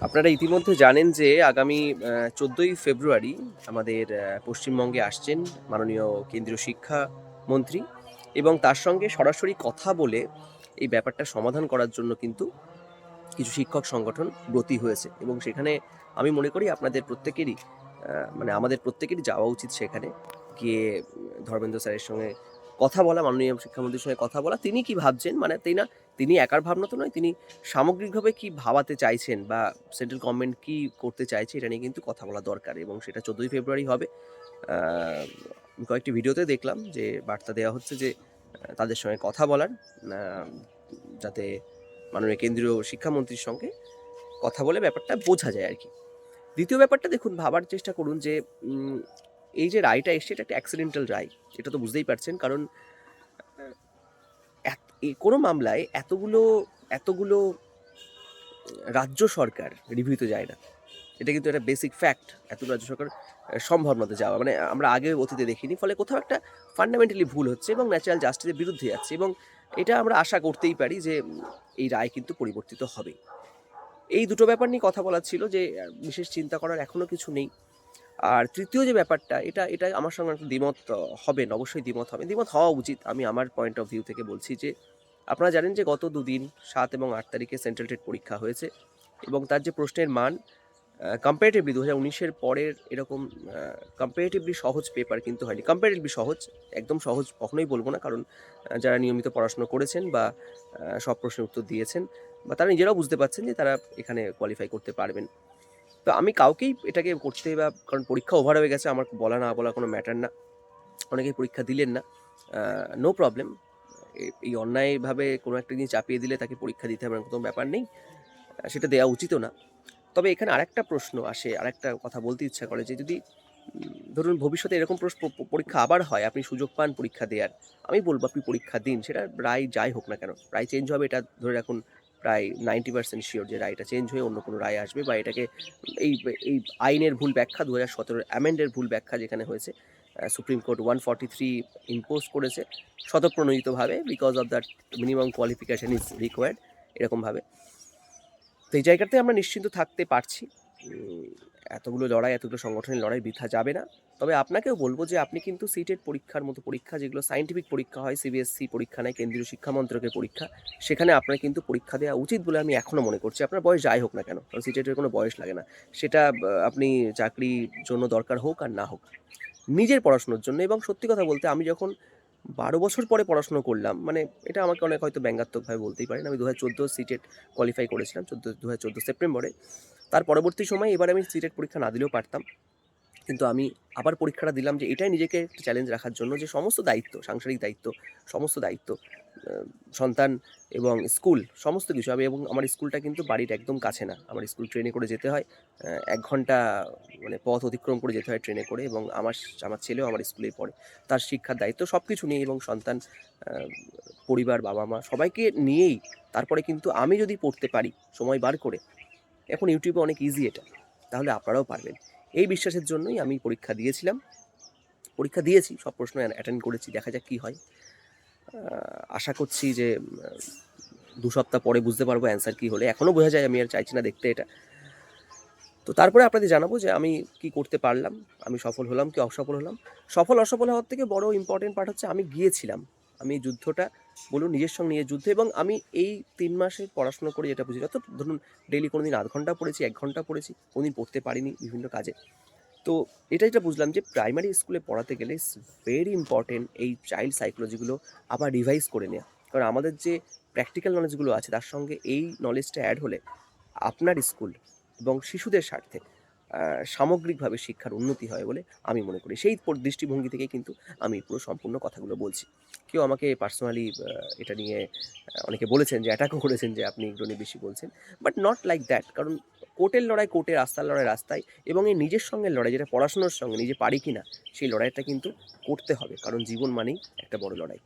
আপনারা ইতিমধ্যে জানেন যে আগামী চোদ্দোই ফেব্রুয়ারি আমাদের পশ্চিমবঙ্গে আসছেন মাননীয় কেন্দ্রীয় শিক্ষা মন্ত্রী এবং তার সঙ্গে সরাসরি কথা বলে এই ব্যাপারটা সমাধান করার জন্য কিন্তু কিছু শিক্ষক সংগঠন ব্রতী হয়েছে এবং সেখানে আমি মনে করি আপনাদের প্রত্যেকেরই মানে আমাদের প্রত্যেকেরই যাওয়া উচিত সেখানে গিয়ে ধর্মেন্দ্র স্যারের সঙ্গে কথা বলা, মাননীয় শিক্ষামন্ত্রীর সঙ্গে কথা বলা। তিনি কি ভাবছেন? মানে তাই না তিনি একার ভাবনা তো নয়, তিনি সামগ্রিকভাবে কি ভাবাতে চাইছেন বা সেন্ট্রাল গভর্নমেন্ট কি করতে চাইছে এটা নিয়ে কিন্তু কথা বলা দরকার এবং সেটা চোদ্দোই ফেব্রুয়ারি হবে। কয়েকটি ভিডিওতে দেখলাম যে বার্তা দেওয়া হচ্ছে যে তাদের সঙ্গে কথা বলার যাতে মাননীয় কেন্দ্রীয় শিক্ষামন্ত্রীর সঙ্গে কথা বলে ব্যাপারটা বোঝা যায় আর কি। দ্বিতীয় ব্যাপারটা দেখুন, ভাবার চেষ্টা করুন যে এই যে রায়টা এসছে, এটা একটা অ্যাক্সিডেন্টাল রায়, এটা তো বুঝতেই পারছেন, কারণ কোনো মামলায় এতগুলো এতগুলো রাজ্য সরকার রিভিউতে যায় না। এটা কিন্তু একটা বেসিক ফ্যাক্ট এত রাজ্য সরকার সম্ভব নতে যাওয়া। মানে আমরা আগে অতীতে দেখিনি, ফলে কোথাও একটা ফান্ডামেন্টালি ভুল হচ্ছে এবং ন্যাচারাল জাস্টিসের বিরুদ্ধে যাচ্ছে এবং এটা আমরা আশা করতেই পারি যে, এই রায় কিন্তু পরিবর্তিত হবে এই দুটো ব্যাপার নিয়ে কথা বলার ছিল যে, বিশেষ চিন্তা করার এখনও কিছু নেই। আর তৃতীয় যে ব্যাপারটা, এটা এটা আমার সঙ্গে একটা দ্বিমত হবেন অবশ্যই দ্বিমত হবে। দ্বিমত হওয়া উচিত, আমি আমার পয়েন্ট অফ ভিউ থেকে বলছি যে, আপনারা জানেন যে গত দুদিন, সাত এবং আট তারিখে সেন্ট্রাল টেট পরীক্ষা হয়েছে এবং তার যে প্রশ্নের মান কম্পারেটিভলি দু হাজার উনিশের পরের এরকম কম্পারেটিভলি সহজ পেপার কিন্তু হয়নি। কম্পারেটিভলি সহজ, একদম সহজ কখনোই বলব না, কারণ যারা নিয়মিত পড়াশোনা করেছেন বা সব প্রশ্নের উত্তর দিয়েছেন বা তারা নিজেরাও বুঝতে পারছেন যে তারা এখানে কোয়ালিফাই করতে পারবেন। তো আমি কাউকেই এটাকে করতে বা, কারণ পরীক্ষা ওভার হয়ে গেছে, আমার বলা না বলা কোনো ম্যাটার না। অনেকেই পরীক্ষা দিলেন না। নো প্রবলেম এই অন্যায়ভাবে কোনো একটা জিনিস চাপিয়ে দিলে তাকে পরীক্ষা দিতে হবে কোনো ব্যাপার নেই। সেটা দেওয়া উচিতও না। তবে এখানে আরেকটা প্রশ্ন আসে, আরেকটা কথা বলতে ইচ্ছা করে যে, যদি ধরুন ভবিষ্যতে এরকম প্রশ্ন পরীক্ষা আবার হয়, আপনি সুযোগ পান পরীক্ষা দেওয়ার আমি বলব আপনি পরীক্ষা দিন, সেটা রায় যাই হোক না কেন, রায় চেঞ্জ হবে, এটা ধরে রাখুন। প্রায় নাইনটি পার্সেন্ট শিওর যে রায়টা চেঞ্জ হয়ে অন্য কোনো রায় আসবে বা এটাকে এই এই আইনের ভুল ব্যাখ্যা দু হাজার সতেরোর অ্যামেন্ডের ভুল ব্যাখ্যা যেখানে হয়েছে Supreme Court one forty three impose করেছে স্বতঃপ্রণোদিতভাবে because of that minimum qualification is required এরকমভাবে। তো এই জায়গাতে আমরা নিশ্চিন্ত থাকতে পারছি। এতগুলো লড়াই, এতগুলো সংগঠনের লড়াই বৃথা যাবে না। তবে আপনাকেও বলব যে আপনি কিন্তু সিটেড পরীক্ষার মতো পরীক্ষা, যেগুলো সাইন্টিফিক পরীক্ষা হয় সিবিএসসি পরীক্ষা নেয়, কেন্দ্রীয় শিক্ষা মন্ত্রকের পরীক্ষা, সেখানে আপনার কিন্তু পরীক্ষা দেওয়া উচিত বলে আমি এখনও মনে করছি। আপনার বয়স যাই হোক না কেন, কারণ সিটেটের কোনো বয়স লাগে না। সেটা আপনি চাকরির জন্য দরকার হোক আর না হোক, নিজের পড়াশোনার জন্য। এবং সত্যি কথা বলতে আমি যখন বারো বছর পরে পড়াশুনো করলাম মানে এটা আমাকে অনেক হয়তো ব্যঙ্গাত্মকভাবে বলতেই পারেন, আমি দু হাজার চোদ্দ সিটেট কোয়ালিফাই করেছিলাম, চোদ্দ দু হাজার চোদ্দ সেপ্টেম্বরে। তার পরবর্তী সময় এবার আমি সিটেট পরীক্ষা না দিলেও পারতাম। কিন্তু আমি আবার পরীক্ষাটা দিলাম যে এটাই নিজেকে চ্যালেঞ্জ রাখার জন্য যে সমস্ত দায়িত্ব, সাংসারিক দায়িত্ব, সমস্ত দায়িত্ব সন্তান এবং স্কুল, সমস্ত কিছু আমি এবং আমার স্কুলটা কিন্তু বাড়ির একদম কাছে না। আমার স্কুল ট্রেনে করে যেতে হয় এক ঘণ্টা মানে পথ অতিক্রম করে যেতে হয় ট্রেনে করে এবং আমার আমার ছেলেও আমার স্কুলেই পড়ে। তার শিক্ষার দায়িত্ব সব কিছু নিয়ে এবং সন্তান পরিবার বাবা মা সবাইকে নিয়েই তারপরে কিন্তু আমি যদি পড়তে পারি সময় বার করে এখন ইউটিউবে অনেক ইজি এটা। তাহলে আপনারাও পারবেন। এই বিশ্বাসের জন্যই আমি পরীক্ষা দিয়েছিলাম। পরীক্ষা দিয়েছি, সব প্রশ্ন অ্যাটেন্ড করেছি, দেখা যাক কী হয়। আশা করছি যে দু সপ্তাহ পরে বুঝতে পারব অ্যান্সার কী হলে। এখনও বোঝা যায়, আমি আর চাইছি না দেখতে এটা। তো তারপরে আপনাদের জানাব যে আমি কি করতে পারলাম, আমি সফল হলাম কি অসফল হলাম। সফল অসফল হওয়ার থেকে বড় ইম্পর্টেন্ট পার্ট হচ্ছে আমি গিয়েছিলাম। আমি যুদ্ধটা বলুন, নিজের সঙ্গে নিজের যুদ্ধ এবং আমি এই তিন মাসে পড়াশোনা করে যেটা বুঝি যত ধরুন ডেলি কোনো দিন আধ ঘণ্টা পড়েছি, এক ঘণ্টা পড়েছি, কোনোদিন পড়তে পারিনি বিভিন্ন কাজে। তো এটা যেটা বুঝলাম যে প্রাইমারি স্কুলে পড়াতে গেলে ইটস ভেরি ইম্পর্টেন্ট এই চাইল্ড সাইকোলজিগুলো আবার রিভাইজ করে নেওয়া কারণ আমাদের যে প্র্যাকটিক্যাল নলেজগুলো আছে, তার সঙ্গে এই নলেজটা অ্যাড হলে আপনার স্কুল এবং শিশুদের স্বার্থে সামগ্রিকভাবে শিক্ষার উন্নতি হয় বলে আমি মনে করি। সেই দৃষ্টিভঙ্গি থেকে কিন্তু আমি পুরো সম্পূর্ণ কথাগুলো বলছি। কেউ আমাকে পার্সোনালি এটা নিয়ে অনেকে বলেছেন যে অ্যাটাকও করেছেন যে, আপনি এগুলো নিয়ে বেশি বলছেন। বাট নট লাইক দ্যাট কারণ কোর্টের লড়াই কোর্টে রাস্তার লড়াই রাস্তায় এবং এই নিজের সঙ্গে লড়াই, যেটা পড়াশোনার সঙ্গে, নিজে পারি কি না সেই লড়াইটা কিন্তু করতে হবে। কারণ জীবন মানেই একটা বড় লড়াই।